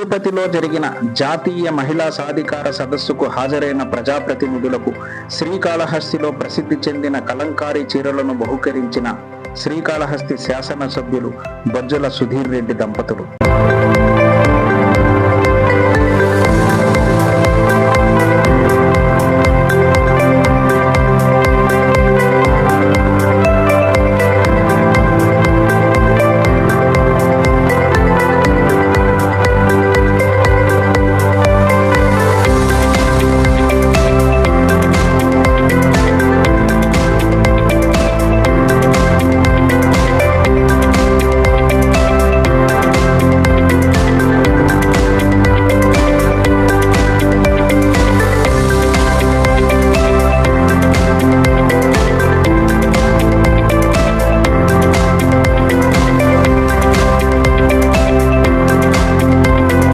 తిరుపతిలో జరిగిన జాతీయ మహిళా సాధికార సదస్సుకు హాజరైన ప్రజాప్రతినిధులకు శ్రీకాళహస్తిలో ప్రసిద్ధి చెందిన కలంకారీ చీరలను బహుకరించిన శ్రీకాళహస్తి శాసనసభ్యులు బొజ్జల సుధీర్ రెడ్డి దంపతులు.